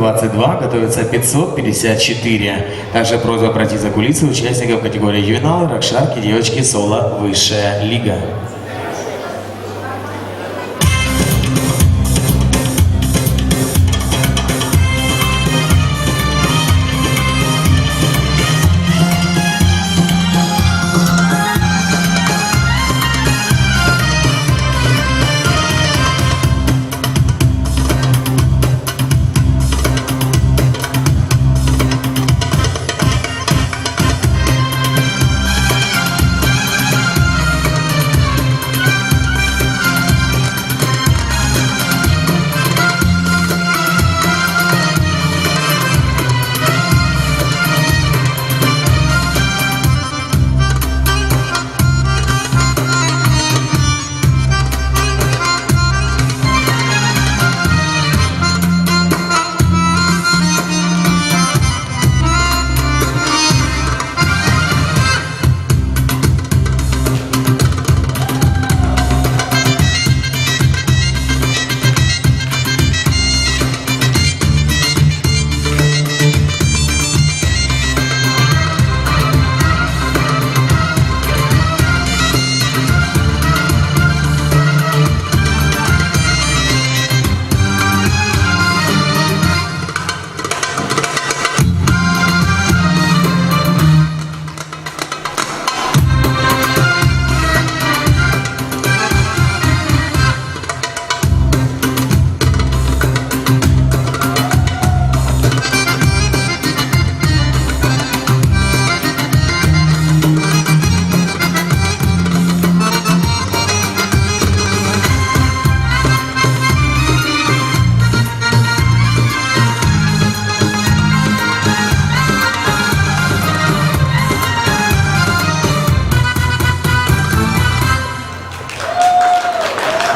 522, готовится 554. Также просьба пройти за кулисы участников категории ювеналы, ракшарки, девочки, соло, высшая лига.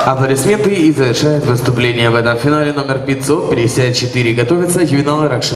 Аплодисменты и завершает выступление в этом финале номер 554. Готовится ювенал Ракша.